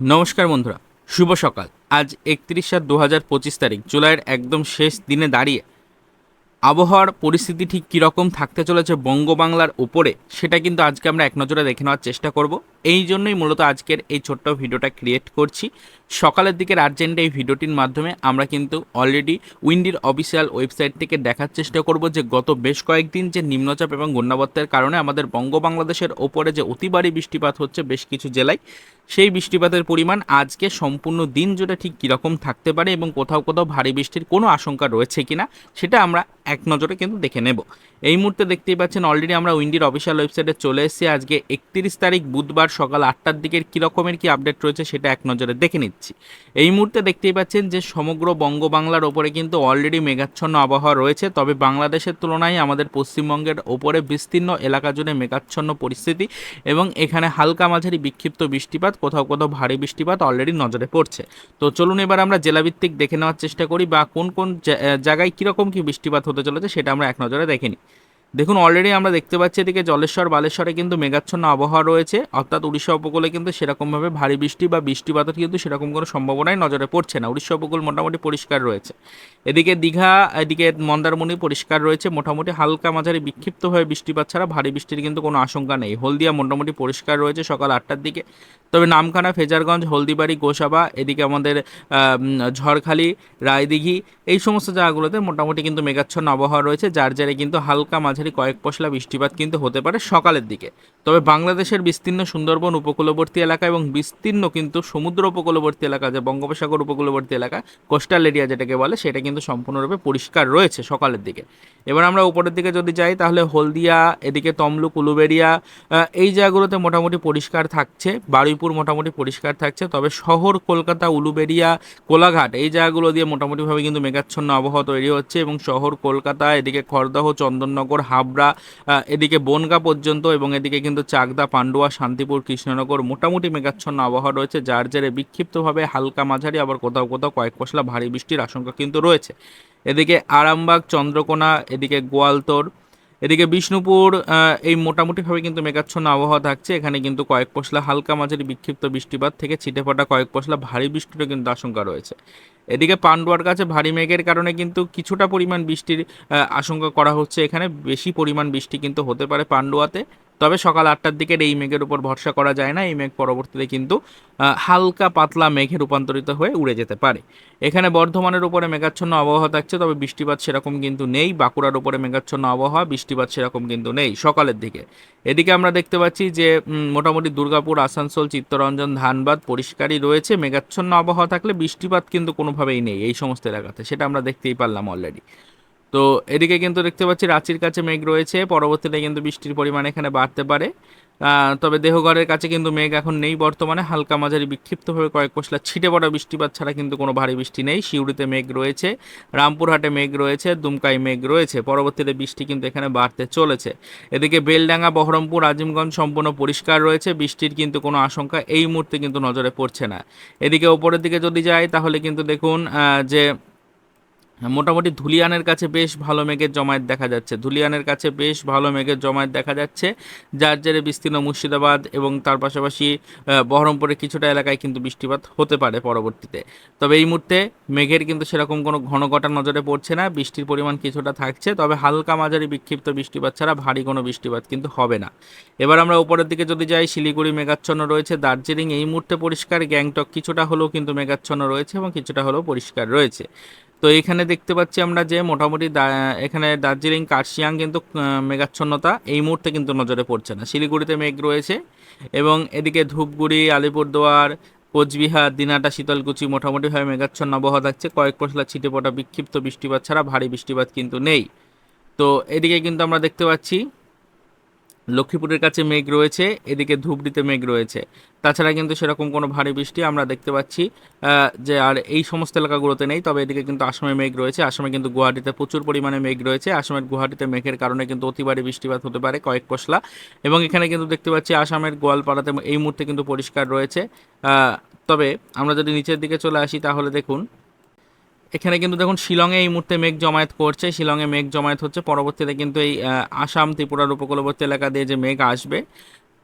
নমস্কার বন্ধুরা, শুভ সকাল। আজ একত্রিশ সাত দু হাজার পঁচিশ তারিখ, জুলাইয়ের একদম শেষ দিনে দাঁড়িয়ে আবহাওয়ার পরিস্থিতি ঠিক কীরকম থাকতে চলেছে বঙ্গবাংলার ওপরে সেটা কিন্তু আজকে আমরা এক নজরে দেখে নেওয়ার চেষ্টা করব। এই জন্যই মূলত আজকের এই ছোট্ট ভিডিওটা ক্রিয়েট করছি। সকালের দিকের আর্জেন্ট এই ভিডিওটির মাধ্যমে আমরা কিন্তু অলরেডি উইন্ডির অফিসিয়াল ওয়েবসাইট থেকে দেখার চেষ্টা করব যে গত বেশ কয়েকদিন যে নিম্নচাপ এবং ঘূর্ণাবর্তের কারণে আমাদের বঙ্গ বাংলাদেশের ওপরে যে অতিবারী বৃষ্টিপাত হচ্ছে বেশ কিছু জেলায়, সেই বৃষ্টিপাতের পরিমাণ আজকে সম্পূর্ণ দিন জুড়ে ঠিক কীরকম থাকতে পারে এবং কোথাও কোথাও ভারী বৃষ্টির কোনো আশঙ্কা রয়েছে কিনা, সেটা আমরা এক নজরে কিন্তু দেখে নেব। এই মুহূর্তে দেখতেই পাচ্ছেন অলরেডি আমরা উইন্ডির অফিসিয়াল ওয়েবসাইটে চলে এসেছি। আজকে একত্রিশ তারিখ বুধবার সকাল আটটার দিকের কী রকমের কি আপডেট রয়েছে সেটা এক নজরে দেখে নিচ্ছি। এই মুহূর্তে দেখতেই পাচ্ছেন যে সমগ্র বঙ্গবাংলার ওপরে কিন্তু অলরেডি মেঘাচ্ছন্ন আবহাওয়া রয়েছে, তবে বাংলাদেশের তুলনায় আমাদের পশ্চিমবঙ্গের ওপরে বিস্তীর্ণ এলাকা জুড়ে মেঘাচ্ছন্ন পরিস্থিতি এবং এখানে হালকা মাঝারি বিক্ষিপ্ত বৃষ্টিপাত, কোথাও কোথাও ভারী বৃষ্টিপাত অলরেডি নজরে পড়ছে। তো চলুন এবার আমরা জেলাভিত্তিক দেখে নেওয়ার চেষ্টা করি বা কোন কোন জায়গায় কীরকম কী বৃষ্টিপাত হতে চলেছে সেটা আমরা এক নজরে দেখে নিই। দেখুন অলরেডি আমরা দেখতে পাচ্ছি এদিকে জলেশ্বর, বালেশ্বরে কিন্তু মেঘাচ্ছন্ন আবহাওয়া রয়েছে। অর্থাৎ উড়িষ্যা উপকূলে কিন্তু সেরকমভাবে ভারী বৃষ্টি বা বৃষ্টিপাতের কিন্তু সেরকম কোনো সম্ভাবনাই নজরে পড়ছে না। উড়িষ্যা উপকূল মোটামুটি পরিষ্কার রয়েছে। এদিকে দীঘা, এদিকে মন্দারমণি পরিষ্কার রয়েছে। মোটামুটি হালকা মাঝারি বিক্ষিপ্তভাবে বৃষ্টিপাত ছাড়া ভারী বৃষ্টির কিন্তু কোনো আশঙ্কা নেই। হলদিয়া মোটামুটি পরিষ্কার রয়েছে সকাল আটটার দিকে। তবে নামখানা, ফেজারগঞ্জ, হলদিবাড়ি, গোসাবা, এদিকে আমাদের ঝড়খালি, রায়দিঘি, এই সমস্ত জায়গাগুলোতে মোটামুটি কিন্তু মেঘাচ্ছন্ন আবহাওয়া রয়েছে। যার জেরে কিন্তু হালকা মাঝারি কয়েক পশলা বৃষ্টিপাত কিন্তু হতে পারে সকালের দিকে। তবে বাংলাদেশের বিস্তীর্ণ সুন্দরবন উপকূলবর্তী এলাকা এবং বিস্তীর্ণ কিন্তু সমুদ্র উপকূলবর্তী এলাকা, যে বঙ্গোপসাগর উপকূলবর্তী এলাকা, কোস্টাল এরিয়া যেটাকে বলে, সেটা কিন্তু সম্পূর্ণরূপে পরিষ্কার রয়েছে সকালের দিকে। এবার আমরা উপরের দিকে যদি যাই, তাহলে হলদিয়া, এদিকে তমলুক, উলুবেড়িয়া এই জায়গাগুলোতে মোটামুটি পরিষ্কার থাকছে। বারুইপুর মোটামুটি পরিষ্কার থাকছে। তবে শহর, কলকাতা, উলুবেড়িয়া, কোলাঘাট, এই জায়গাগুলো দিয়ে মোটামুটিভাবে কিন্তু মেঘাচ্ছন্ন আবহাওয়া তৈরি হচ্ছে এবং শহর, কলকাতা, এদিকে খড়দহ চন্দননগর, হাবড়া এদিকে বনগা পর্যন্ত এবং এদিকে কিন্তু চাকদা, পান্ডুয়া, শান্তিপুর, কৃষ্ণনগর মোটামুটি মেঘাচ্ছন্ন আবহাওয়া রয়েছে। যার জেরে বিক্ষিপ্তভাবে হালকা মাঝারি, আবার কোথাও কোথাও কয়েক পশলা ভারী বৃষ্টির আশঙ্কা কিন্তু রয়েছে। এদিকে আরামবাগ, চন্দ্রকোনা, এদিকে গোয়ালতোড় এদিকে বিষ্ণুপুর এই মোটামুটিভাবে কিন্তু মেঘাচ্ছন্ন আবহাওয়া থাকছে। এখানে কিন্তু কয়েক পশলা হালকা মাঝারি বিক্ষিপ্ত বৃষ্টিপাত থেকে ছিটে ফোটা কয়েক পশলা ভারী বৃষ্টিরও কিন্তু আশঙ্কা রয়েছে। এদিকে পান্ডুয়ার কাছে ভারী মেঘের কারণে কিন্তু কিছুটা পরিমাণ বৃষ্টির আশঙ্কা করা হচ্ছে। এখানে বেশি পরিমাণ বৃষ্টি কিন্তু হতে পারে পান্ডুয়াতে। তবে সকাল আটটার দিকে এই মেঘের উপর ভরসা করা যায় না। এই মেঘ পরবর্তীতে কিন্তু হালকা পাতলা মেঘে রূপান্তরিত হয়ে উড়ে যেতে পারে। এখানে বর্ধমানের উপরে মেঘাচ্ছন্ন আবহাওয়া থাকছে, তবে বৃষ্টিপাত সেরকম কিন্তু নেই। বাঁকুড়ার উপরে মেঘাচ্ছন্ন আবহাওয়া, বৃষ্টিপাত সেরকম কিন্তু নেই সকালের দিকে। এদিকে আমরা দেখতে পাচ্ছি যে মোটামুটি দুর্গাপুর, আসানসোল, চিত্তরঞ্জন, ধানবাদ পরিষ্কারই রয়েছে। মেঘাচ্ছন্ন আবহাওয়া থাকলে বৃষ্টিপাত কিন্তু কোনোভাবেই নেই এই সমস্ত এলাকাতে। সেটা আমরা দেখতেই পারলাম অলরেডি তো এদিকে কিন্তু দেখতে পাচ্ছি রাঁচির কাছে মেঘ রয়েছে, পরবর্তীতে কিন্তু বৃষ্টির পরিমাণ এখানে বাড়তে পারে। তবে দেহগড়ের কাছে কিন্তু মেঘ এখন নেই বর্তমানে, হালকা মাঝারি বিক্ষিপ্তভাবে কয়েক পশলা ছিটে পড়া বৃষ্টিপাত ছাড়া কিন্তু কোনো ভারী বৃষ্টি নেই। শিউড়িতে মেঘ রয়েছে, রামপুরহাটে মেঘ রয়েছে দুমকাই মেঘ রয়েছে, পরবর্তীতে বৃষ্টি কিন্তু এখানে বাড়তে চলেছে। এদিকে বেলডাঙ্গা, বহরমপুর, আজিমগঞ্জ সম্পূর্ণ পরিষ্কার রয়েছে, বৃষ্টির কিন্তু কোনো আশঙ্কা এই মুহূর্তে কিন্তু নজরে পড়ছে না। এদিকে ওপরের দিকে যদি যাই তাহলে কিন্তু দেখুন যে মোটামুটি ধুলিয়ানের কাছে বেশ ভালো মেঘের জমায়েত দেখা যাচ্ছে। ধুলিয়ানের কাছে বেশ ভালো মেঘের জমায়েত দেখা যাচ্ছে। যার জেরে বিস্তীর্ণ মুর্শিদাবাদ এবং তার পাশাপাশি বহরমপুরের কিছুটা এলাকায় কিন্তু বৃষ্টিপাত হতে পারে পরবর্তীতে। তবে এই মুহূর্তে মেঘের কিন্তু সেরকম কোনো ঘন ঘটা নজরে পড়ছে না। বৃষ্টির পরিমাণ কিছুটা থাকছে। তবে হালকা মাঝারি বিক্ষিপ্ত বৃষ্টিপাত ছাড়া ভারী কোনো বৃষ্টিপাত কিন্তু হবে না। এবার আমরা উপরের দিকে যদি যাই, শিলিগুড়ি মেঘাচ্ছন্ন রয়েছে। দার্জিলিং এই মুহূর্তে পরিষ্কার। গ্যাংটক কিছুটা হলেও কিন্তু মেঘাচ্ছন্ন রয়েছে এবং কিছুটা হলেও পরিষ্কার রয়েছে। তো এখানে দেখতে পাচ্ছি আমরা যে মোটামুটি এখানে দার্জিলিং, কার্শিয়াং কিন্তু মেঘাচ্ছন্নতা এই মুহূর্তে কিন্তু নজরে পড়ছে না। শিলিগুড়িতে মেঘ রয়েছে এবং এদিকে ধূপগুড়ি, আলিপুরদুয়ার, কোচবিহার, দিনাটা, শীতলকুচি মোটামুটিভাবে মেঘাচ্ছন্ন আবহাওয়া থাকছে। কয়েক পশলা ছিটে পড়া বিক্ষিপ্ত বৃষ্টিপাত ছাড়া ভারী বৃষ্টিপাত কিন্তু নেই। তো এদিকে কিন্তু আমরা দেখতে পাচ্ছি লক্ষ্মীপুরের কাছে মেঘ রয়েছে, এদিকে ধূপড়িতে মেঘ রয়েছে। তাছাড়া কিন্তু সেরকম কোনো ভারী বৃষ্টি আমরা দেখতে পাচ্ছি যে আর এই সমস্ত এলাকাগুলোতে নেই, তবে এদিকে কিন্তু আসামে মেঘ রয়েছে। আসামে কিন্তু গুয়াহাটিতে প্রচুর পরিমাণে মেঘ রয়েছে। আসামের গুয়াহাটিতে মেঘের কারণে কিন্তু অতিবারী বৃষ্টিপাত হতে পারে কয়েক পশলা। এবং এখানে কিন্তু দেখতে পাচ্ছি আসামের গোয়ালপাড়াতে এই মুহূর্তে কিন্তু পরিষ্কার রয়েছে। তবে আমরা যদি নিচের দিকে চলে আসি, তাহলে দেখুন এখানে কিন্তু দেখুন শিলংয়ে এই মুহূর্তে মেঘ জমায়েত করছে। শিলংয়ে মেঘ জমায়েত হচ্ছে। পরবর্তীতে কিন্তু এই আসাম ত্রিপুরার উপকূলবর্তী এলাকা দিয়ে যে মেঘ আসবে,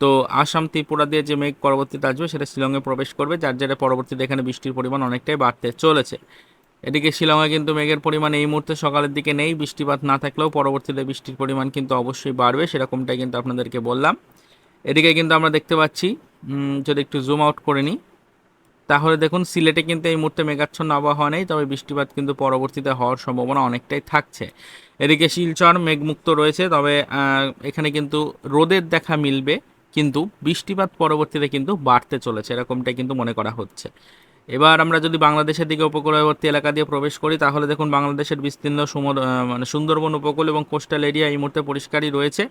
তো আসাম ত্রিপুরা দিয়ে যে মেঘ পরবর্তীতে আসবে সেটা শিলংয়ে প্রবেশ করবে, যার জেরে পরবর্তীতে এখানে বৃষ্টির পরিমাণ অনেকটাই বাড়তে চলেছে। এদিকে শিলংয়ে কিন্তু মেঘের পরিমাণ এই মুহূর্তে সকালের দিকে নেই। বৃষ্টিপাত না থাকলেও পরবর্তীতে বৃষ্টির পরিমাণ কিন্তু অবশ্যই বাড়বে, সেরকমটাই কিন্তু আপনাদেরকে বললাম। এদিকে কিন্তু আমরা দেখতে পাচ্ছি যদি একটু জুম আউট করে নিই তাহলে দেখুন, সিলেটে কিন্তু এই মুহূর্তে মেঘাচ্ছন্ন আবহাওয়া নেই, তবে বৃষ্টিপাত কিন্তু পরবর্তীতে হওয়ার সম্ভাবনা অনেকটাই থাকছে। এদিকে শিলচর মেঘমুক্ত রয়েছে, তবে এখানে কিন্তু রোদের দেখা মিলবে, কিন্তু বৃষ্টিপাত পরবর্তীতে কিন্তু বাড়তে চলেছে, এরকমটাই কিন্তু মনে করা হচ্ছে। এবার আমরা যদি বাংলাদেশের দিকে উপকূলবর্তী এলাকা দিয়ে প্রবেশ করি, তাহলে দেখুন, বাংলাদেশের বিস্তীর্ণ সমুদ্র মানে সুন্দরবন উপকূল এবং কোস্টাল এরিয়া এই মুহূর্তে পরিষ্কারই রয়েছে।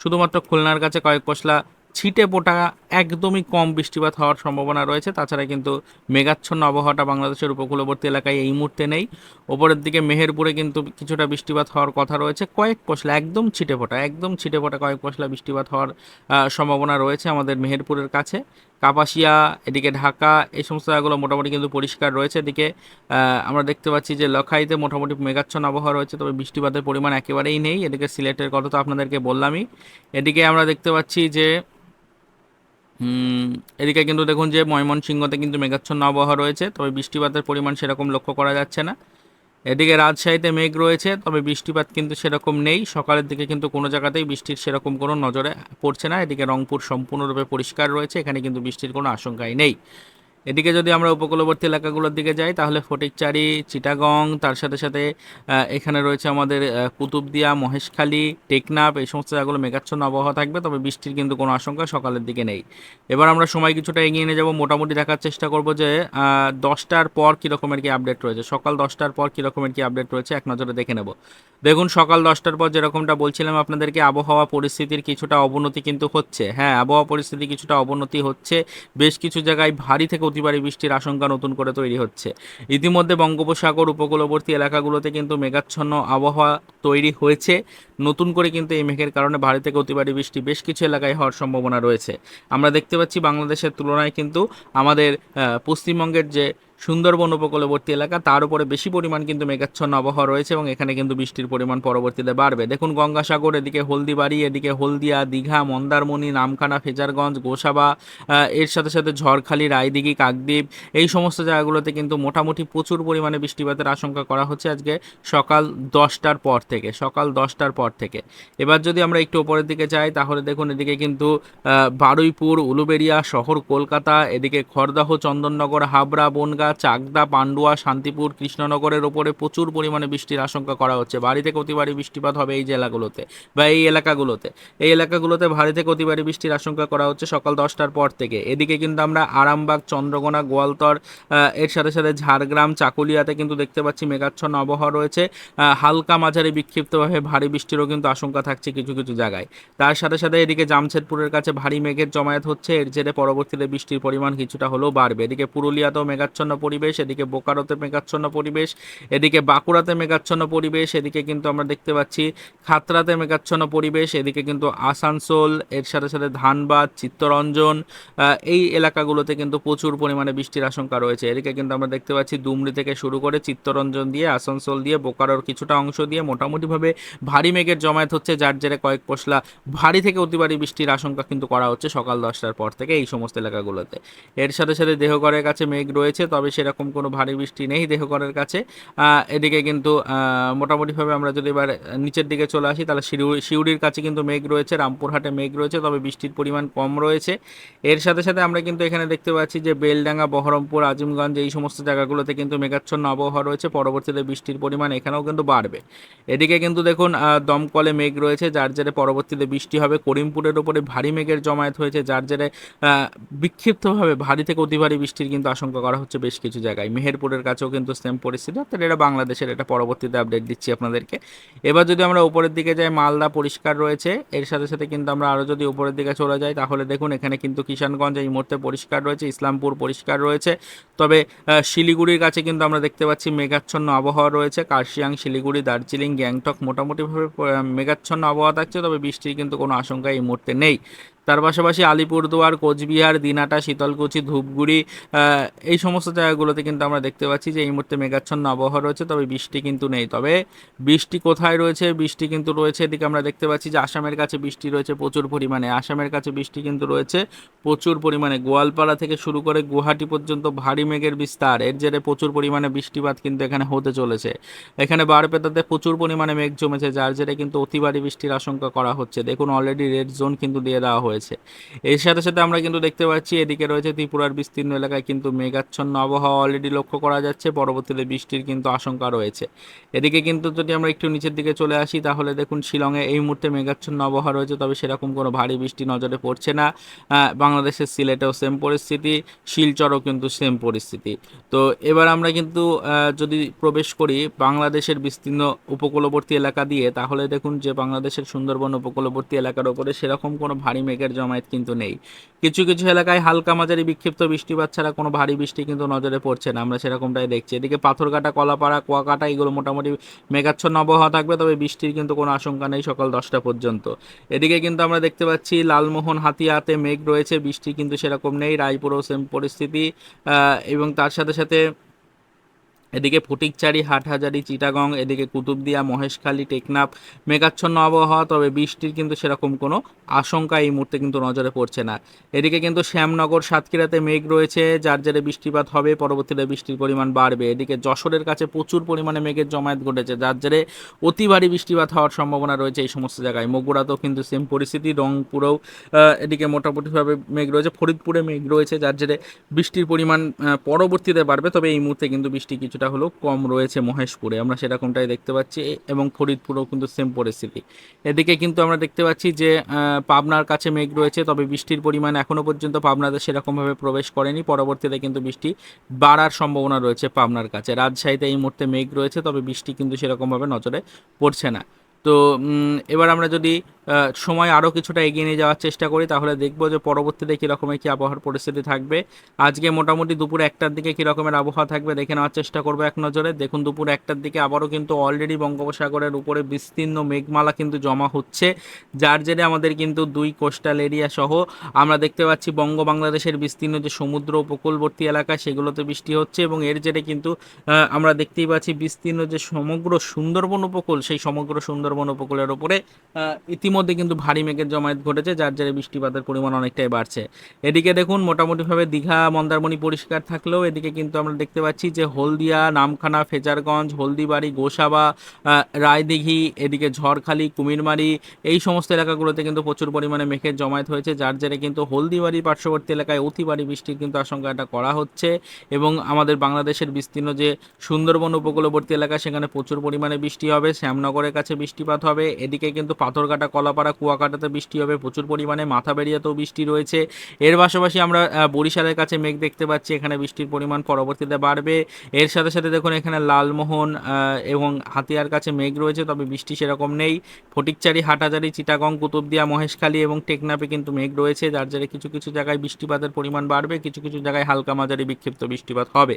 শুধুমাত্র খুলনার কাছে কয়েক পশলা ছিটে পোটা একদমই কম বৃষ্টিপাত হওয়ার সম্ভাবনা রয়েছে। তাছাড়া কিন্তু মেঘাচ্ছন্ন আবহাওয়াটা বাংলাদেশের উপকূলবর্তী এলাকায় এই মুহূর্তে নেই। ওপরের দিকে মেহেরপুরে কিন্তু কিছুটা বৃষ্টিপাত হওয়ার কথা রয়েছে। কয়েক পশলা, একদম ছিটে পোটা, একদম ছিটে পোটা কয়েক পশলা বৃষ্টিপাত হওয়ার সম্ভাবনা রয়েছে আমাদের মেহেরপুরের কাছে। কাপাসিয়া, এদিকে ঢাকা, এই সমস্ত জায়গাগুলো মোটামুটি কিন্তু পরিষ্কার রয়েছে। এদিকে আমরা দেখতে পাচ্ছি যে লখাইতে মোটামুটি মেঘাচ্ছন্ন আবহাওয়া রয়েছে, তবে বৃষ্টিপাতের পরিমাণ একেবারেই নেই। এদিকে সিলেটের কথা তো আপনাদেরকে বললামই। এদিকে আমরা দেখতে পাচ্ছি যে এদিকে কিন্তু দেখুন যে ময়মনসিংহতে কিন্তু মেঘাচ্ছন্ন আবহাওয়া রয়েছে, তবে বৃষ্টিপাতের পরিমাণ সেরকম লক্ষ্য করা যাচ্ছে না। এদিকে রাজশাহীতে মেঘ রয়েছে, তবে বৃষ্টিপাত কিন্তু সেরকম নেই। সকালের দিকে কিন্তু কোনো জায়গাতেই বৃষ্টির সেরকম কোনো নজরে পড়ছে না। এদিকে রংপুর সম্পূর্ণরূপে পরিষ্কার রয়েছে, এখানে কিন্তু বৃষ্টির কোনো আশঙ্কাই নেই। এদিকে যদি আমরা উপকূলবর্তী এলাকাগুলোর দিকে যাই, তাহলে ফটিকচারি, চিটাগং, তার সাথে সাথে এখানে রয়েছে আমাদের কুতুবদিয়া, মহেশখালী, টেকনাফ, এই সমস্ত জায়গাগুলো মেঘাচ্ছন্ন আবহাওয়া থাকবে, তবে বৃষ্টির কিন্তু কোনো আশঙ্কা সকালের দিকে নেই। এবার আমরা সময় কিছুটা এগিয়ে নিয়ে যাব। মোটামুটি দেখার চেষ্টা করব যে দশটার পর কীরকমের কি আপডেট রয়েছে? সকাল দশটার পর কীরকমের কি আপডেট রয়েছে? এক নজরে দেখে নেব। দেখুন, সকাল দশটার পর যেরকমটা বলছিলাম আপনাদেরকে, আবহাওয়া পরিস্থিতির কিছুটা অবনতি কিন্তু হচ্ছে। হ্যাঁ আবহাওয়া পরিস্থিতি কিছুটা অবনতি হচ্ছে। বেশ কিছু জায়গায় ভারী থেকে অতি বৃষ্টির আশঙ্কা নতুন করে তৈরি হচ্ছে। ইতিমধ্যে বঙ্গোপসাগর উপকূলবর্তী এলাকাগুলোতে কিন্তু মেঘাচ্ছন্ন আবহাওয়া তৈরি হয়েছে। নতুন করে কিন্তু এই মেঘের কারণে ভারী থেকে অতি বৃষ্টি বেশ কিছু এলাকায় হওয়ার সম্ভাবনা রয়েছে। আমরা দেখতে পাচ্ছি বাংলাদেশের তুলনায় কিন্তু আমাদের পশ্চিমবঙ্গের যে সুন্দরবন উপকূলবর্তী এলাকা, তার উপরে বেশি পরিমাণ কিন্তু মেঘাচ্ছন্ন আবহাওয়া রয়েছে এবং এখানে কিন্তু বৃষ্টির পরিমাণ পরবর্তীতে বাড়বে। দেখুন গঙ্গাসাগর, এদিকে হলদিবাড়ি, এদিকে হলদিয়া, দীঘা, মন্দারমণি, নামখানা, ফেজারগঞ্জ, গোসাবা এর সাথে সাথে ঝড়খালি, রায়দিঘি, কাকদ্বীপ, এই সমস্ত জায়গাগুলোতে কিন্তু মোটামুটি প্রচুর পরিমাণে বৃষ্টিপাতের আশঙ্কা করা হচ্ছে আজকে সকাল দশটার পর থেকে, সকাল দশটার পর থেকে। এবার যদি আমরা একটু ওপরের দিকে যাই, তাহলে দেখুন এদিকে কিন্তু বারুইপুর, উলুবেড়িয়া, শহর কলকাতা, এদিকে খড়দাহ, চন্দননগর, হাবড়া, বনগা চাকদা, পান্ডুয়া, শান্তিপুর, কৃষ্ণনগরের ওপরে প্রচুর পরিমাণে বৃষ্টির আশঙ্কা করা হচ্ছে। ভারী থেকে অতি বৃষ্টিপাত হবে এই জেলাগুলোতে বা এই এলাকাগুলোতে। এই এলাকাগুলোতে ভারী থেকে অতি বৃষ্টির আশঙ্কা করা হচ্ছে সকাল দশটার পর থেকে। এদিকে কিন্তু আমরা আরামবাগ, চন্দ্রকোনা, গোয়ালতর এর সাথে সাথে ঝাড়গ্রাম, চাকুলিয়াতে কিন্তু দেখতে পাচ্ছি মেঘাচ্ছন্ন আবহাওয়া রয়েছে। হালকা মাঝারি বিক্ষিপ্তভাবে ভারী বৃষ্টিরও কিন্তু আশঙ্কা থাকছে কিছু কিছু জায়গায়। তার সাথে সাথে এদিকে জামশেদপুরের কাছে ভারী মেঘের জমায়েত হচ্ছে। এর জেরে পরবর্তীতে বৃষ্টির পরিমাণ কিছুটা হলেও বাড়বে। এদিকে পুরুলিয়াতেও মেঘাচ্ছন্ন পরিবেশ, এদিকে বোকারোতে মেঘাচ্ছন্ন পরিবেশ, এদিকে বাঁকুড়াতে মেঘাচ্ছন্ন পরিবেশ, এদিকে কিন্তু আমরা দেখতে পাচ্ছি খাতড়াতে মেঘাচ্ছন্ন পরিবেশ, এদিকে কিন্তু আসানসোল, এর সাথে সাথে ধানবাদ, চিত্তরঞ্জন এই এলাকাগুলোতে কিন্তু প্রচুর পরিমাণে বৃষ্টির আশঙ্কা রয়েছে। এদিকে কিন্তু আমরা দেখতে পাচ্ছি দুমড়ি থেকে শুরু করে চিত্তরঞ্জন দিয়ে, আসানসোল দিয়ে, বোকারোর কিছুটা অংশ দিয়ে মোটামুটিভাবে ভারী মেঘের জমায়েত হচ্ছে, যার জেরে কয়েক পশলা ভারী থেকে অতি ভারী বৃষ্টির আশঙ্কা কিন্তু করা হচ্ছে সকাল দশটার পর থেকে এই সমস্ত এলাকাগুলোতে। এর সাথে সাথে দেহগড়ের কাছে মেঘ রয়েছে, তবে সেরকম কোনো ভারী বৃষ্টি নেই দেহগড়ের কাছে। এদিকে কিন্তু মোটামুটিভাবে আমরা যদি এবার নিচের দিকে চলে আসি, তাহলে শিউড়ি শিউড়ির কাছে কিন্তু মেঘ রয়েছে, রামপুরহাটে মেঘ রয়েছে, তবে বৃষ্টির পরিমাণ কম রয়েছে। এর সাথে সাথে আমরা কিন্তু এখানে দেখতে পাচ্ছি যে বেলডাঙ্গা, বহরমপুর, আজিমগঞ্জ, এই সমস্ত জায়গাগুলোতে কিন্তু মেঘাচ্ছন্ন আবহাওয়া রয়েছে, পরবর্তীতে বৃষ্টির পরিমাণ এখানেও কিন্তু বাড়বে। এদিকে কিন্তু দেখুন দমকলে মেঘ রয়েছে, যার জেরে পরবর্তীতে বৃষ্টি হবে। করিমপুরের ওপরে ভারী মেঘের জমায়েত হয়েছে, যার জেরে বিক্ষিপ্তভাবে ভারী থেকে অতি ভারী বৃষ্টির কিন্তু আশঙ্কা করা হচ্ছে বেশ। কিছু জায়গায়। মেহেরপুরের কাছেও কিন্তু সেম পরিস্থিতি, অর্থাৎ এটা বাংলাদেশের এটা পরবর্তীতে আপডেট দিচ্ছি আপনাদেরকে। এবার যদি আমরা উপরের দিকে যাই, মালদা পরিষ্কার রয়েছে। এর সাথে সাথে কিন্তু আমরা আরও যদি উপরের দিকে চলে যাই, তাহলে দেখুন এখানে কিন্তু কিষানগঞ্জ এই মুহূর্তে পরিষ্কার রয়েছে, ইসলামপুর পরিষ্কার রয়েছে। তবে শিলিগুড়ির কাছে কিন্তু আমরা দেখতে পাচ্ছি মেঘাচ্ছন্ন আবহাওয়া রয়েছে। কার্শিয়াং, শিলিগুড়ি, দার্জিলিং, গ্যাংটক মোটামুটিভাবে মেঘাচ্ছন্ন আবহাওয়া থাকছে, তবে বৃষ্টির কিন্তু কোনো আশঙ্কা এই মুহূর্তে নেই। তার পাশাপাশি আলিপুরদুয়ার, কোচবিহার, দিনাটা, শীতলকুচি, ধূপগুড়ি এই সমস্ত জায়গাগুলোতে কিন্তু আমরা দেখতে পাচ্ছি যে এই মুহূর্তে মেঘাচ্ছন্ন আবহাওয়া রয়েছে, তবে বৃষ্টি কিন্তু নেই। তবে বৃষ্টি কোথায় রয়েছে? বৃষ্টি কিন্তু রয়েছে, এদিকে আমরা দেখতে পাচ্ছি যে আসামের কাছে বৃষ্টি রয়েছে প্রচুর পরিমাণে। আসামের কাছে বৃষ্টি কিন্তু রয়েছে প্রচুর পরিমাণে। গোয়ালপাড়া থেকে শুরু করে গুয়াহাটি পর্যন্ত ভারী মেঘের বিস্তার। এর জেরে প্রচুর পরিমাণে বৃষ্টিপাত কিন্তু এখানে হতে চলেছে। এখানে বারপেতাতে প্রচুর পরিমাণে মেঘ জমেছে, যার জেরে কিন্তু অতি ভারী বৃষ্টির আশঙ্কা করা হচ্ছে। দেখুন অলরেডি রেড জোন কিন্তু দিয়ে দেওয়া হয়েছে। এর সাথে সাথে আমরা কিন্তু দেখতে পাচ্ছি, এদিকে রয়েছে ত্রিপুরার বিস্তীর্ণ এলাকায় কিন্তু মেঘাচ্ছন্ন আবহাওয়া অলরেডি লক্ষ্য করা যাচ্ছে, পরবর্তীতে বৃষ্টির কিন্তু আশঙ্কা রয়েছে। এদিকে কিন্তু যদি আমরা একটু নিচের দিকে চলে আসি, তাহলে দেখুন শিলংয়ে এই মুহূর্তে মেঘাচ্ছন্ন আবহাওয়া রয়েছে, তবে সেরকম কোনো ভারী বৃষ্টি নজরে পড়ছে না। বাংলাদেশের সিলেটেও সেম পরিস্থিতি, শিলচরও কিন্তু সেম পরিস্থিতি। তো এবার আমরা কিন্তু যদি প্রবেশ করি বাংলাদেশের বিস্তীর্ণ উপকূলবর্তী এলাকা দিয়ে, তাহলে দেখুন যে বাংলাদেশের সুন্দরবন উপকূলবর্তী এলাকার ওপরে সেরকম কোনো ভারী মেঘের জমায়েত কিন্তু নেই। কিছু কিছু এলাকায় হালকা মাঝারি বিক্ষিপ্ত বৃষ্টিপাত ছাড়া কোনো ভারী বৃষ্টি কিন্তু নজরে পড়ছে না। আমরা সেরকমটাই দেখছি। এদিকে পাথরঘাটা, কলাপাড়া, কুয়াকাটা এগুলো মোটামুটি মেঘাচ্ছন্ন আবহাওয়া থাকবে, তবে বৃষ্টির কিন্তু কোনো আশঙ্কা নেই সকাল দশটা পর্যন্ত। এদিকে কিন্তু আমরা দেখতে পাচ্ছি লালমোহন, হাতিয়াতে মেঘ রয়েছে, বৃষ্টি কিন্তু সেরকম নেই। রায়পুরেও সেম পরিস্থিতি এবং তার সাথে সাথে এদিকে ফটিকচারি, হাটহাজারি, চিটাগং, এদিকে কুতুবদিয়া, মহেশখালী, টেকনাফ, মেঘাচ্ছন্ন আবহাওয়া, তবে বৃষ্টির কিন্তু সেরকম কোনো আশঙ্কা এই মুহূর্তে কিন্তু নজরে পড়ছে না। এদিকে কিন্তু শ্যামনগর, সাতক্ষীরাতে মেঘ রয়েছে, যার জেরে বৃষ্টিপাত হবে, পরবর্তীতে বৃষ্টির পরিমাণ বাড়বে। এদিকে যশোরের কাছে প্রচুর পরিমাণে মেঘের জমায়েত ঘটেছে, যার জেরে অতি ভারী বৃষ্টিপাত হওয়ার সম্ভাবনা রয়েছে এই সমস্ত জায়গায়। মগুরাতেও কিন্তু সেম পরিস্থিতি, রংপুরেও এদিকে মোটামুটিভাবে মেঘ রয়েছে, ফরিদপুরে মেঘ রয়েছে, যার জেরে বৃষ্টির পরিমাণ পরবর্তীতে বাড়বে, তবে এই মুহূর্তে কিন্তু বৃষ্টি কিছুটা হলো কম রয়েছে মহেশপুরে। আমরা সেরকমটাই দেখতে পাচ্ছি এবং ফরিদপুরেও কিন্তু সেম পরিস্থিতি। এদিকে কিন্তু আমরা দেখতে পাচ্ছি যে পাবনার কাছে মেঘ রয়েছে, তবে বৃষ্টির পরিমাণ এখনও পর্যন্ত পাবনাতে সেরকমভাবে প্রবেশ করেনি। পরবর্তীতে কিন্তু বৃষ্টি বাড়ার সম্ভাবনা রয়েছে পাবনার কাছে। রাজশাহীতে এই মুহূর্তে মেঘ রয়েছে, তবে বৃষ্টি কিন্তু সেরকমভাবে নজরে পড়ছে না। তো এবার আমরা যদি সময় আরও কিছুটা এগিয়ে নিয়ে যাওয়ার চেষ্টা করি, তাহলে দেখব যে পরবর্তীতে কী রকমের কী আবহাওয়ার পরিস্থিতি থাকবে। আজকে মোটামুটি দুপুর একটার দিকে কী রকমের আবহাওয়া থাকবে দেখে নেওয়ার চেষ্টা করব এক নজরে। দেখুন, দুপুর একটার দিকে আবারও কিন্তু অলরেডি বঙ্গোপসাগরের উপরে বিস্তীর্ণ মেঘমালা কিন্তু জমা হচ্ছে। যার জেরে আমাদের কিন্তু দুই কোস্টাল এরিয়া সহ আমরা দেখতে পাচ্ছি বঙ্গ বাংলাদেশের বিস্তীর্ণ যে সমুদ্র উপকূলবর্তী এলাকা, সেগুলোতে বৃষ্টি হচ্ছে এবং এর জেরে কিন্তু আমরা দেখতেই পাচ্ছি বিস্তীর্ণ যে সমগ্র সুন্দরবন উপকূল, সেই সমগ্র সুন্দরবন উপকূলের ওপরে ইতিমধ্যে কিন্তু ভারী মেঘের জমায়েত ঘটেছে, যার জেরে বৃষ্টিপাতের পরিমাণ অনেকটাই বাড়ছে। এদিকে দেখুন, মোটামুটিভাবে দীঘা, মন্দারমণি পরিষ্কার থাকলেও এদিকে কিন্তু আমরা দেখতে পাচ্ছি যে হলদিয়া, নামখানা, ফেজারগঞ্জ, হলদিবাড়ি, গোসাবা রায়দিঘি, এদিকে ঝড়খালি, কুমিরমারি, এই সমস্ত এলাকাগুলোতে কিন্তু প্রচুর পরিমাণে মেঘের জমায়েত হয়েছে, যার জেরে কিন্তু হলদিবাড়ির পার্শ্ববর্তী এলাকায় অতি ভারী বৃষ্টির কিন্তু আশঙ্কাটা করা হচ্ছে এবং আমাদের বাংলাদেশের বিস্তীর্ণ যে সুন্দরবন উপকূলবর্তী এলাকা, সেখানে প্রচুর পরিমাণে বৃষ্টি হবে, শ্যামনগরের কাছে বৃষ্টিপাত হবে। এদিকে কিন্তু পাথরঘাটা, কলাপাড়া, কুয়াকাটাতে বৃষ্টি হবে। প্রচুর পরিমাণে মাথা মাথাবেড়িয়াতেও বৃষ্টি রয়েছে। এর পাশাপাশি আমরা বরিশালের কাছে মেঘ দেখতে পাচ্ছি। এখানে বৃষ্টির পরিমাণ পরবর্তীতে বাড়বে। এর সাথে সাথে দেখুন, এখানে লালমোহন এবং হাতিয়ার কাছে মেঘ রয়েছে, তবে বৃষ্টি সেরকম নেই। ফটিকচারি, হাটাজারি, চিটাগং, কুতুবদিয়া, মহেশখালী এবং টেকনাপে কিন্তু মেঘ রয়েছে, যার জেরে কিছু কিছু জায়গায় বৃষ্টিপাতের পরিমাণ বাড়বে, কিছু কিছু জায়গায় হালকা মাঝারি বিক্ষিপ্ত বৃষ্টিপাত হবে।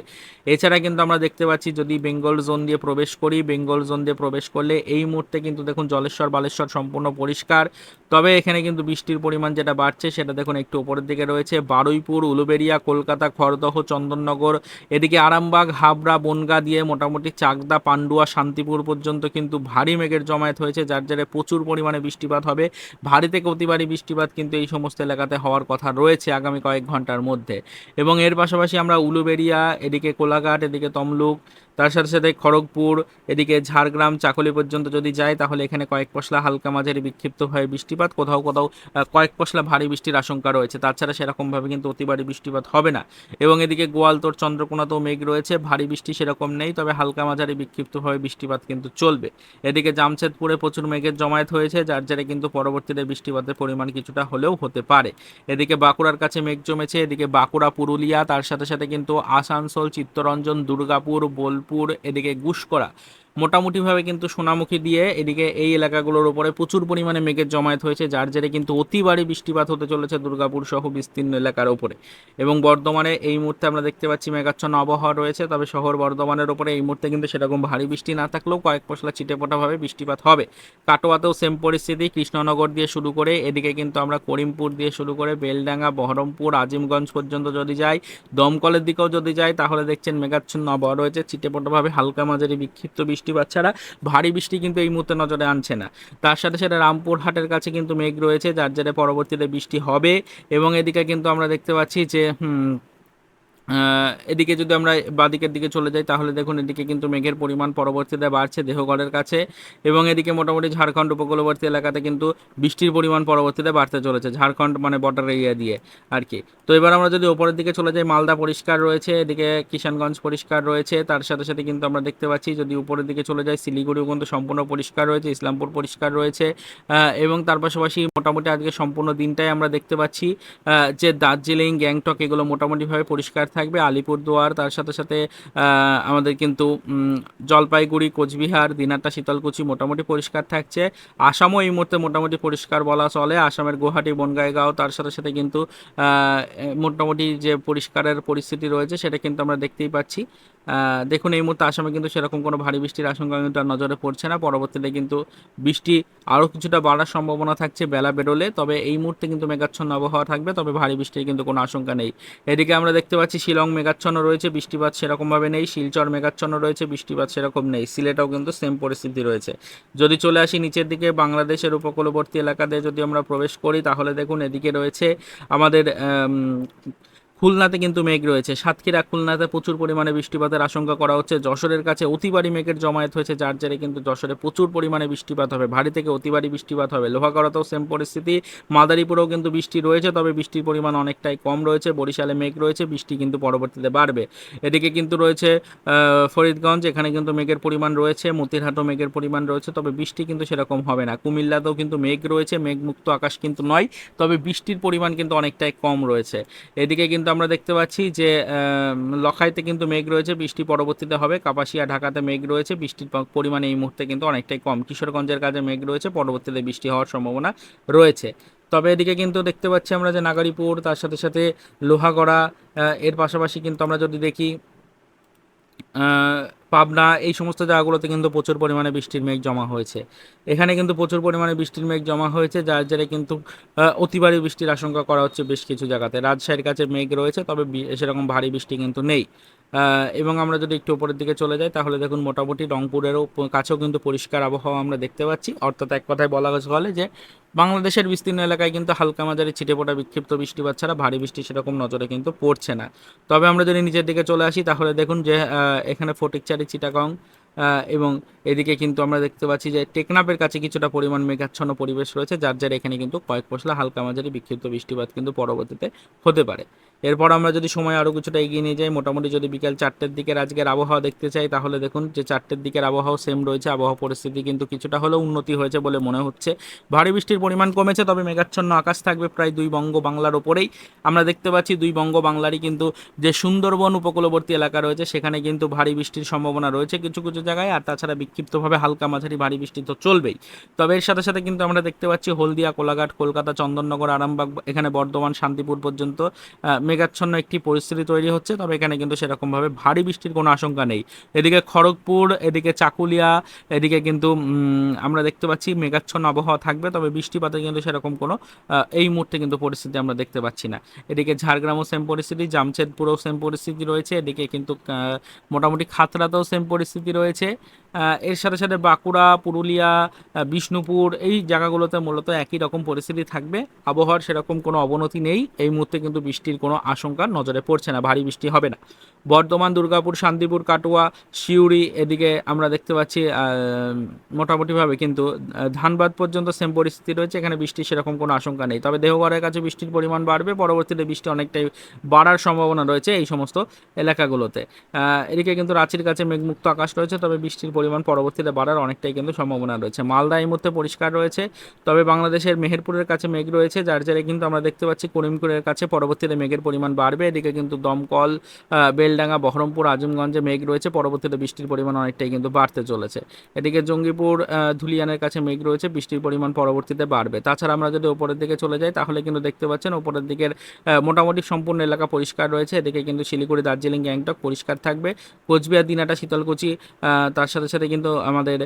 এছাড়া কিন্তু আমরা দেখতে পাচ্ছি, যদি বেঙ্গল জোন দিয়ে প্রবেশ করি, বেঙ্গল জোন দিয়ে প্রবেশ করলে এই মুহূর্তে কিন্তু দেখুন জলেশ্বর, বালেশ্বর সম্পূর্ণ পরিষ্কার। তবে এখানে কিন্তু বৃষ্টির পরিমাণ যেটা বাড়ছে সেটা দেখুন একটু উপরের দিকে রয়েছে। বারুইপুর উলুবেড়িয়া কলকাতা, খড়দহ, চন্দননগর, এদিকে আরামবাগ, হাবড়া, বনগা দিয়ে মোটামুটি চাকদা, পান্ডুয়া, শান্তিপুর পর্যন্ত কিন্তু ভারী মেঘের জমায়েত হয়েছে, যার জেরে প্রচুর পরিমাণে বৃষ্টিপাত হবে। ভারী থেকে অতি ভারী বৃষ্টিপাত কিন্তু এই সমস্ত এলাকাতে হওয়ার কথা রয়েছে আগামী কয়েক ঘণ্টার মধ্যে। এবং এর পাশাপাশি আমরা উলুবেড়িয়া এদিকে কোলাঘাট, এদিকে তমলুক তার সাথে সাথে খড়গপুর, এদিকে ঝাড়গ্রাম, চাকলি পর্যন্ত যদি যায়, তাহলে এখানে কয়েক পশলা হালকা মাঝারি বিক্ষিপ্ত হয়ে বৃষ্টিপাত, কোথাও কোথাও কয়েক পশলা ভারী বৃষ্টির আশঙ্কা রয়েছে। তাছাড়া সেরকমভাবে কিন্তু অতি ভারী বৃষ্টিপাত হবে না। এবং এদিকে গোয়ালতোর, চন্দ্রকোনাতেও মেঘ রয়েছে, ভারী বৃষ্টি সেরকম নেই, তবে হালকা মাঝারি বিক্ষিপ্তভাবে বৃষ্টিপাত কিন্তু চলবে। এদিকে জামশেদপুরে প্রচুর মেঘের জমায়েত হয়েছে, যার জেরে কিন্তু পরবর্তীতে বৃষ্টিপাতের পরিমাণ কিছুটা হলেও হতে পারে। এদিকে বাঁকুড়ার কাছে মেঘ জমেছে, এদিকে বাঁকুড়া, পুরুলিয়া, তার সাথে সাথে কিন্তু আসানসোল, চিত্তরঞ্জন, দুর্গাপুর বোলপুর এদিকে গুসকরা মোটামুটিভাবে কিন্তু সোনামুখী দিয়ে এদিকে এই এলাকাগুলোর উপরে প্রচুর পরিমাণে মেঘের জমায়েত হয়েছে, যার জেরে কিন্তু অতিবারই বৃষ্টিপাত হতে চলেছে দুর্গাপুর সহ বিস্তীর্ণ এলাকার উপরে। এবং বর্ধমানে এই মুহূর্তে আমরা দেখতে পাচ্ছি মেঘাচ্ছন্ন আবহাওয়া রয়েছে, তবে শহর বর্ধমানের উপরে এই মুহূর্তে কিন্তু সেরকম ভারী বৃষ্টি না থাকলেও কয়েক পশলা ছিটেফোঁটাভাবে বৃষ্টিপাত হবে। কাটোয়াতেও সেম পরিস্থিতি, কৃষ্ণনগর দিয়ে শুরু করে এদিকে কিন্তু আমরা করিমপুর দিয়ে শুরু করে বেলডাঙ্গা, বহরমপুর, আজিমগঞ্জ পর্যন্ত যদি যাই, দমকলের দিকেও যদি যাই, তাহলে দেখছেন মেঘাচ্ছন্ন আবহাওয়া রয়েছে, ছিটেফোঁটাভাবে হালকা মাঝারি বিক্ষিপ্ত বৃষ্টিপাত ছাড়া ভারী বৃষ্টি কিন্তু এই মুহূর্তে নজরে আনছে না। তার সাথে সাথে রামপুরহাটের কাছে কিন্তু মেঘ রয়েছে, যার জেরে পরবর্তীতে বৃষ্টি হবে। এবং এদিকে কিন্তু আমরা দেখতে পাচ্ছি যে এদিকে যদি আমরা বাদিকের দিকে চলে যাই, তাহলে দেখুন এদিকে কিন্তু মেঘের পরিমাণ পরবর্তীতে বাড়ছে দেহগড়ের কাছে এবং এদিকে মোটামুটি ঝাড়খণ্ড উপকূলবর্তী এলাকাতে কিন্তু বৃষ্টির পরিমাণ পরবর্তীতে বাড়তে চলেছে, ঝাড়খণ্ড মানে বর্ডার এরিয়া দিয়ে আর কি। তো এবার আমরা যদি ওপরের দিকে চলে যাই, মালদা পরিষ্কার রয়েছে, এদিকে কিষানগঞ্জ পরিষ্কার রয়েছে, তার সাথে সাথে কিন্তু আমরা দেখতে পাচ্ছি যদি উপরের দিকে চলে যাই, শিলিগুড়িও কিন্তু সম্পূর্ণ পরিষ্কার রয়েছে, ইসলামপুর পরিষ্কার রয়েছে এবং তার পাশাপাশি মোটামুটি আজকে সম্পূর্ণ দিনটাই আমরা দেখতে পাচ্ছি যে দার্জিলিং, গ্যাংটক এগুলো মোটামুটিভাবে পরিষ্কার থাকবে আলিপুরদুয়ার, তার সাথে সাথে আমাদের কিন্তু জলপাইগুড়ি, কোচবিহার দিনাটা শীতলকুচি মোটামুটি পরিষ্কার থাকছে। আসামও এই মুহূর্তে মোটামুটি পরিষ্কার বলা চলে। আসামের গুয়াহাটি, বনগাইগাঁও, তার সাথে সাথে কিন্তু মোটামুটি যে পরিষ্কারের পরিস্থিতি রয়েছে, সেটা কিন্তু আমরা দেখতেই পাচ্ছি। দেখুন এই মুহূর্তে আসামে কিন্তু সেরকম কোনো ভারী বৃষ্টির আশঙ্কা কিন্তু আর নজরে পড়ছে না। পরবর্তীতে কিন্তু বৃষ্টি আরও কিছুটা বাড়ার সম্ভাবনা থাকছে বেলা বেরোলে। তবে এই মুহূর্তে কিন্তু মেঘাচ্ছন্ন আবহাওয়া থাকবে তবে ভারী বৃষ্টির কিন্তু কোনো আশঙ্কা নেই। এদিকে আমরা দেখতে পাচ্ছি শিলং মেঘাচ্ছন্ন রয়েছে বৃষ্টিপাত সেরকমভাবে নেই। শিলচর মেঘাচ্ছন্ন রয়েছে বৃষ্টিপাত সেরকম নেই। সিলেটেও কিন্তু সেম পরিস্থিতি রয়েছে। যদি চলে আসি নিচের দিকে বাংলাদেশের উপকূলবর্তী এলাকাতে যদি আমরা প্রবেশ করি তাহলে দেখুন এদিকে রয়েছে আমাদের আম, খুলনাতে কিন্তু মেঘ রয়েছে। সাতক্ষীরা, খুলনাতে প্রচুর পরিমাণে বৃষ্টিপাতের আশঙ্কা করা হচ্ছে। যশোরের কাছে অতিবারী মেঘের জমায়েত হয়েছে, যার জেরে কিন্তু যশোরে প্রচুর পরিমাণে বৃষ্টিপাত হবে। ভারী থেকে অতিবারী বৃষ্টিপাত হবে। লোহাগড়াতেও সেম পরিস্থিতি। মাদারীপুরেও কিন্তু বৃষ্টি রয়েছে, তবে বৃষ্টির পরিমাণ অনেকটাই কম রয়েছে। বরিশালে মেঘ রয়েছে, বৃষ্টি কিন্তু পরবর্তীতে বাড়বে। এদিকে কিন্তু রয়েছে ফরিদগঞ্জ, এখানে কিন্তু মেঘের পরিমাণ রয়েছে। মতিরহাটও মেঘের পরিমাণ রয়েছে, তবে বৃষ্টি কিন্তু সেরকম হবে না। কুমিল্লাতেও কিন্তু মেঘ রয়েছে, মেঘমুক্ত আকাশ কিন্তু নয়, তবে বৃষ্টির পরিমাণ কিন্তু অনেকটাই কম রয়েছে। এদিকে কিন্তু আমরা দেখতে পাচ্ছি যে লখাইতে কিন্তু মেঘ রয়েছে, বৃষ্টি পরবর্তীতে হবে। কাপাসিয়া, ঢাকাতে মেঘ রয়েছে, বৃষ্টির পরিমাণে এই মুহূর্তে কিন্তু অনেকটাই কম। কিশোরগঞ্জের কাছে মেঘ রয়েছে, পরবর্তীতে বৃষ্টি হওয়ার সম্ভাবনা রয়েছে। তবে এদিকে কিন্তু দেখতে পাচ্ছি আমরা যে নাগারিপুর, তার সাথে সাথে লোহাগড়া এর পাশাপাশি কিন্তু আমরা যদি দেখি পাবনা, এই সমস্ত জায়গাগুলোতে কিন্তু প্রচুর পরিমাণে বৃষ্টির মেঘ জমা হয়েছে। এখানে কিন্তু প্রচুর পরিমাণে বৃষ্টির মেঘ জমা হয়েছে, যার জেরে কিন্তু অতিবারি বৃষ্টির আশঙ্কা করা হচ্ছে বেশ কিছু জায়গাতে। রাজশাহীর কাছে মেঘ রয়েছে, তবে সেরকম ভারী বৃষ্টি কিন্তু নেই। এবং আমরা যদি একটু উপরের দিকে চলে যাই, তাহলে দেখুন মোটামুটি রংপুরেরও কাছেও কিন্তু পরিষ্কার আবহাওয়া আমরা দেখতে পাচ্ছি। অর্থাৎ এক কথায় বলা চলে যে, বাংলাদেশের বিস্তীর্ণ এলাকায় কিন্তু হালকা মাঝারি পোটা বিক্ষিপ্ত বৃষ্টি ছাড়া ভারী বৃষ্টি সেরকম নজরে কিন্তু পড়ছে না। তবে আমরা যদি নিচের দিকে চলে আসি, তাহলে দেখুন যে এখানে ফটিকচারি, চিটাগং এবং এদিকে কিন্তু আমরা দেখতে পাচ্ছি যে টেকনাফের কাছে কিছুটা পরিমাণ মেঘাচ্ছন্ন পরিবেশ রয়েছে, যার যার এখানে কিন্তু কয়েক পশলা হালকা মাঝারি বিক্ষিপ্ত বৃষ্টিপাত কিন্তু পরবর্তীতে হতে পারে। এরপর আমরা যদি সময় আরও কিছুটা এগিয়ে নিয়ে যাই, মোটামুটি যদি বিকেল চারটের দিকের আজকের আবহাওয়া দেখতে চাই, তাহলে দেখুন যে চারটের দিকের আবহাওয়া সেম রয়েছে। আবহাওয়া পরিস্থিতি কিন্তু কিছুটা হলেও উন্নতি হয়েছে বলে মনে হচ্ছে। ভারী বৃষ্টির পরিমাণ কমেছে, তবে মেঘাচ্ছন্ন আকাশ থাকবে প্রায় দুই বঙ্গ বাংলার ওপরেই। আমরা দেখতে পাচ্ছি দুই বঙ্গ বাংলারই কিন্তু যে সুন্দরবন উপকূলবর্তী এলাকা রয়েছে, সেখানে কিন্তু ভারী বৃষ্টির সম্ভাবনা রয়েছে। কিছু কিছু জায়গায়, আর তাছাড়া বিক্ষিপ্তভাবে হালকা মাঝারি ভারী বৃষ্টি তো চলবেই। তবে এর সাথে সাথে কিন্তু আমরা দেখতে পাচ্ছি হলদিয়া, কোলাঘাট, কলকাতা, চন্দননগর, আরামবাগ, এখানে বর্ধমান, শান্তিপুর পর্যন্ত মেঘাচ্ছন্ন একটি পরিস্থিতি তৈরি হচ্ছে। তবে এখানে কিন্তু সেরকমভাবে ভারী বৃষ্টির কোনো আশঙ্কা নেই। এদিকে খড়গপুর, এদিকে চাকুলিয়া, এদিকে কিন্তু আমরা দেখতে পাচ্ছি মেঘাচ্ছন্ন আবহাওয়া থাকবে, তবে বৃষ্টিপাতের কিন্তু সেরকম কোনো এই মুহূর্তে কিন্তু পরিস্থিতি আমরা দেখতে পাচ্ছি না। এদিকে ঝাড়গ্রামও সেম পরিস্থিতি, জামশেদপুরেও সেম পরিস্থিতি রয়েছে। এদিকে কিন্তু মোটামুটি খাতড়াতেও সেম পরিস্থিতি রয়েছে। છે এর সাথে সাথে বাঁকুড়া, পুরুলিয়া বিষ্ণুপুর এই জায়গাগুলোতে মূলত একই রকম পরিস্থিতি থাকবে। আবহাওয়ার সেরকম কোনো অবনতি নেই। এই মুহূর্তে কিন্তু বৃষ্টির কোনো আশঙ্কা নজরে পড়ছে না, ভারী বৃষ্টি হবে না। বর্ধমান, দুর্গাপুর, শান্তিপুর, কাটোয়া শিউড়ি এদিকে আমরা দেখতে পাচ্ছি মোটামুটিভাবে কিন্তু ধানবাদ পর্যন্ত সেম পরিস্থিতি রয়েছে। এখানে বৃষ্টির সেরকম কোনো আশঙ্কা নেই। তবে দেহগড়ের কাছে বৃষ্টির পরিমাণ বাড়বে। পরবর্তীতে বৃষ্টি অনেকটাই বাড়ার সম্ভাবনা রয়েছে এই সমস্ত এলাকাগুলোতে। এদিকে কিন্তু রাঁচির কাছে মেঘমুক্ত আকাশ রয়েছে, তবে বৃষ্টির পরিমাণ পরবর্তীতে বাড়ার অনেকটাই কিন্তু সম্ভাবনা রয়েছে। মালদা এই মুহূর্তে পরিষ্কার রয়েছে, তবে বাংলাদেশের মেহেরপুরের কাছে মেঘ রয়েছে, যার জেরে কিন্তু আমরা দেখতে পাচ্ছি করিমপুরের কাছে পরবর্তীতে মেঘের পরিমাণ বাড়বে। এদিকে কিন্তু দমকল বেলডাঙ্গা, বহরমপুর, আজমগঞ্জে মেঘ রয়েছে, পরবর্তীতে বৃষ্টির পরিমাণ অনেকটাই কিন্তু বাড়তে চলেছে। এদিকে জঙ্গিপুর ধুলিয়ানের কাছে মেঘ রয়েছে, বৃষ্টির পরিমাণ পরবর্তীতে বাড়বে। তাছাড়া আমরা যদি ওপরের দিকে চলে যাই, তাহলে কিন্তু দেখতে পাচ্ছেন ওপরের দিকের মোটামুটি সম্পূর্ণ এলাকা পরিষ্কার রয়েছে। এদিকে কিন্তু শিলিগুড়ি, দার্জিলিং, গ্যাংটক পরিষ্কার থাকবে। কোচবিহার, দিনাটা, শীতলকুচি তার সাথে সাথে কিন্তু আমাদের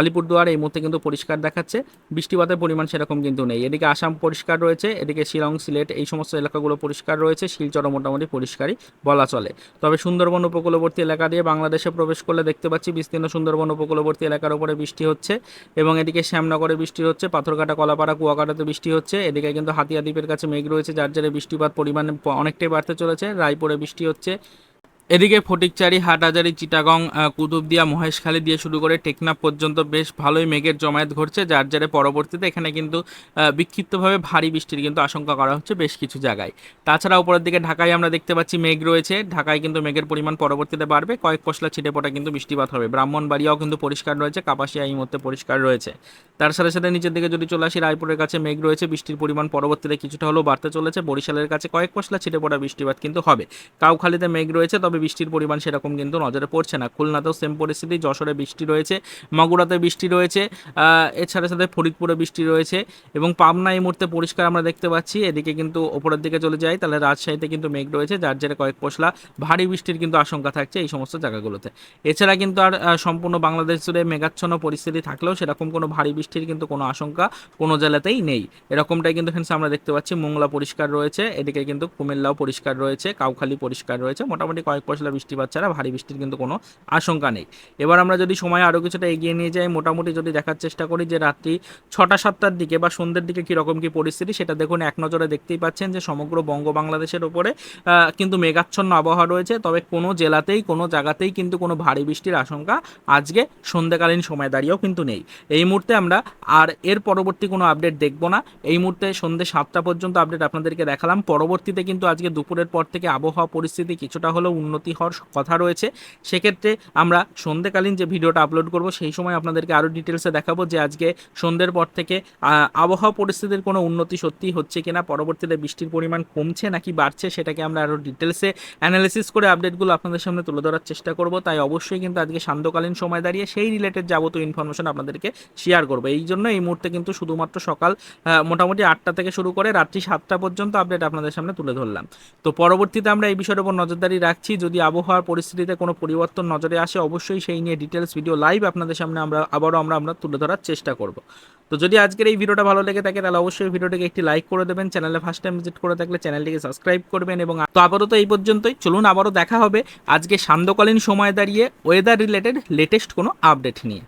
আলিপুরদুয়ার এই মুহূর্তে কিন্তু পরিষ্কার দেখাচ্ছে। বৃষ্টিপাতের পরিমাণ সেরকম কিন্তু নেই। এদিকে আসাম পরিষ্কার রয়েছে, এদিকে শিলং, সিলেট এই সমস্ত এলাকাগুলো পরিষ্কার রয়েছে, শিলচরও মোটামুটি পরিষ্কারই বলা চলে। তবে সুন্দরবন উপকূলবর্তী এলাকা দিয়ে বাংলাদেশে প্রবেশ করলে দেখতে পাচ্ছি বিস্তীর্ণ সুন্দরবন উপকূলবর্তী এলাকার উপরে বৃষ্টি হচ্ছে এবং এদিকে শ্যামনগরে বৃষ্টি হচ্ছে, পাথরঘাটা, কলাপাড়া, কুয়াকাটাতে বৃষ্টি হচ্ছে। এদিকে কিন্তু হাতিয়া দ্বীপের কাছে মেঘ রয়েছে, যার জেরে বৃষ্টিপাত পরিমাণ অনেকটাই বাড়তে চলেছে। রায়পুরে বৃষ্টি হচ্ছে। এদিকে ফটিকচারি, হাটহাজারি, চিটাগং কুতুবদিয়া, মহেশখালী দিয়ে শুরু করে টেকনাফ পর্যন্ত বেশ ভালোই মেঘের জমায়েত ঘটছে, যার যারে পরবর্তীতে এখানে কিন্তু বিক্ষিপ্তভাবে ভারী বৃষ্টির কিন্তু আশঙ্কা করা হচ্ছে বেশ কিছু জায়গায়। তাছাড়া উপরের দিকে ঢাকায় আমরা দেখতে পাচ্ছি মেঘ রয়েছে, ঢাকায় কিন্তু মেঘের পরিমাণ পরবর্তীতে বাড়বে, কয়েক পশলা ছিটে পড়া কিন্তু বৃষ্টিপাত হবে। ব্রাহ্মণবাড়িয়াও কিন্তু পরিষ্কার রয়েছে, কাপাসিয়া এই মুহূর্তে পরিষ্কার রয়েছে। তার সাথে সাথে নিচের দিকে যদি চলে আসি, রায়পুরের কাছে মেঘ রয়েছে, বৃষ্টির পরিমাণ পরবর্তীতে কিছুটা হলেও বাড়তে চলেছে, বরিশালের কাছে কয়েক পশলা ছিটে পড়া বৃষ্টিপাত কিন্তু হবে। কাউখালীতে মেঘ রয়েছে, তবে বৃষ্টির পরিমাণ সেরকম কিন্তু নজরে পড়ছে না। খুলনাতেও সেম পরিস্থিতি, যশোরে বৃষ্টি রয়েছে, মাগুরাতে বৃষ্টি রয়েছে এছাড়া সাথে ফরিদপুরে বৃষ্টি রয়েছে এবং পাবনা এই মুহূর্তে পরিষ্কার আমরা দেখতে পাচ্ছি। এদিকে কিন্তু ওপরের দিকে চলে যায় তাহলে রাজশাহীতে কিন্তু মেঘ রয়েছে, যার জেরে কয়েক পশলা ভারী বৃষ্টির কিন্তু আশঙ্কা থাকছে এই সমস্ত জায়গাগুলোতে। এছাড়া কিন্তু আর সম্পূর্ণ বাংলাদেশ জুড়ে মেঘাচ্ছন্ন পরিস্থিতি থাকলেও সেরকম কোনো ভারী বৃষ্টির কিন্তু কোনো আশঙ্কা কোনো জেলাতেই নেই। এরকমটাই কিন্তু এখানে আমরা দেখতে পাচ্ছি। মোংলা পরিষ্কার রয়েছে, এদিকে কিন্তু কুমিল্লাও পরিষ্কার রয়েছে, কাউখালী পরিষ্কার রয়েছে, মোটামুটি কয়েক পশলা বৃষ্টিপাত ছাড়া ভারী বৃষ্টির কিন্তু কোনো আশঙ্কা নেই। এবার আমরা যদি সময় আরও কিছুটা এগিয়ে নিয়ে যাই, মোটামুটি যদি দেখার চেষ্টা করি যে রাত্রি ছটা সাতটার দিকে বা সন্ধ্যের দিকে কীরকম কী পরিস্থিতি, সেটা দেখুন এক নজরে দেখতেই পাচ্ছেন যে সমগ্র বঙ্গ বাংলাদেশের ওপরে কিন্তু মেঘাচ্ছন্ন আবহাওয়া রয়েছে। তবে কোনো জেলাতেই, কোনো জায়গাতেই কিন্তু কোনো ভারী বৃষ্টির আশঙ্কা আজকে সন্ধ্যাকালীন সময় দাঁড়িয়েও কিন্তু নেই। এই মুহূর্তে আমরা আর এর পরবর্তী কোনো আপডেট দেখব না। এই মুহূর্তে সন্ধ্যে সাতটা পর্যন্ত আপডেট আপনাদেরকে দেখালাম। পরবর্তীতে কিন্তু আজকে দুপুরের পর থেকে আবহাওয়া পরিস্থিতি কিছুটা হলেও উন্নতি হওয়ার কথা রয়েছে। সেক্ষেত্রে আমরা সন্ধ্যেকালীন যে ভিডিওটা আপলোড করব, সেই সময় আপনাদেরকে আরও ডিটেলসে দেখাবো যে আজকে সন্ধ্যের পর থেকে আবহাওয়া পরিস্থিতির কোনো উন্নতি সত্যি হচ্ছে কিনা, পরবর্তীতে বৃষ্টির পরিমাণ কমছে নাকি বাড়ছে, সেটাকে আমরা আরও ডিটেলসে অ্যানালিসিস করে আপডেটগুলো আপনাদের সামনে তুলে ধরার চেষ্টা করব। তাই অবশ্যই কিন্তু আজকে সান্ধ্যকালীন সময় দাঁড়িয়ে সেই রিলেটেড যাবতীয় ইনফরমেশন আপনাদেরকে শেয়ার করব। এই জন্য এই মুহূর্তে কিন্তু শুধুমাত্র সকাল মোটামুটি আটটা থেকে শুরু করে রাত্রি সাতটা পর্যন্ত আপডেট আপনাদের সামনে তুলে ধরলাম। তো পরবর্তীতে আমরা এই বিষয়ের উপর নজরদারি রাখছি। যদি আবহাওয়ার পরিস্থিতিতে কোনো পরিবর্তন নজরে আসে, অবশ্যই সেই নিয়ে ডিটেলস ভিডিও লাইভ আপনাদের সামনে আমরা, আবারও আমরা আমরা তুলে ধরার চেষ্টা করব। তো যদি আজকের এই ভিডিওটা ভালো লেগে থাকে, তাহলে অবশ্যই ভিডিওটিকে একটি লাইক করে দেবেন চ্যানেলে ফার্স্ট টাইম ভিজিট করে থাকলে চ্যানেলটিকে সাবস্ক্রাইব করবেন এবং তো আপাতত এই পর্যন্তই। চলুন আবারও দেখা হবে আজকে সান্ধ্যকালীন সময় দাঁড়িয়ে ওয়েদার রিলেটেড লেটেস্ট কোনো আপডেট নিয়ে।